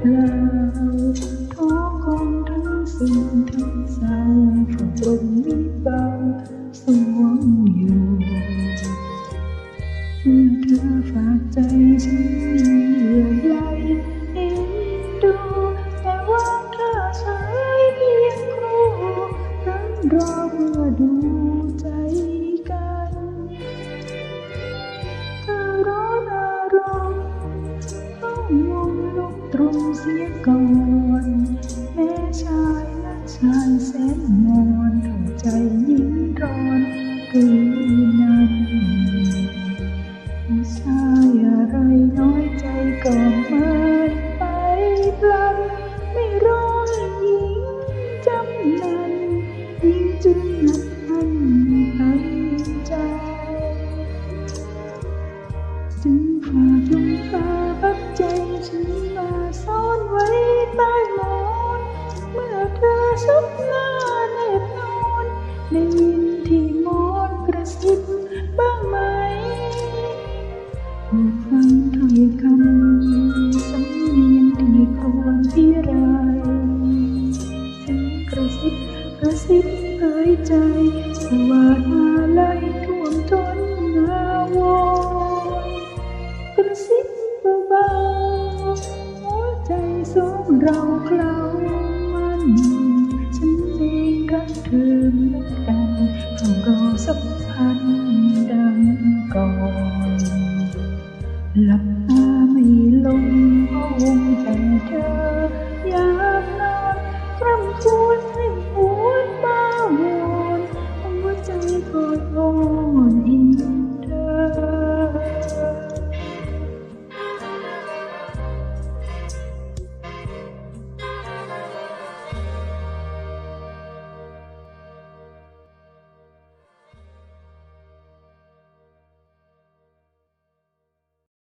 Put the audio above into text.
เปล่าท้อคงทั้งซึ้งทั้งเศร้าเพราะตรงนี้เบาสวงอยู่เมื่อเธอฝากใจฉันเหยื่อใยเอ็นดูแต่ว่าเธอใช้เพียงครูนั้นรอเพื่อดู ตรงเสียก่อนแม่ชายและชายแสนมอนใจยิ่งร้อนคืนนั้นผู้ชายอะไรน้อยใจก่อนม่ไสิบเอ่ยใจ สว่างอะไรท่วมท้นนาวอนกระซิบเบาๆหัวใจสองเราเคล้ามันฉันเองรักเธอเหมือนกันเฝ้ารอสักพันดังก่อน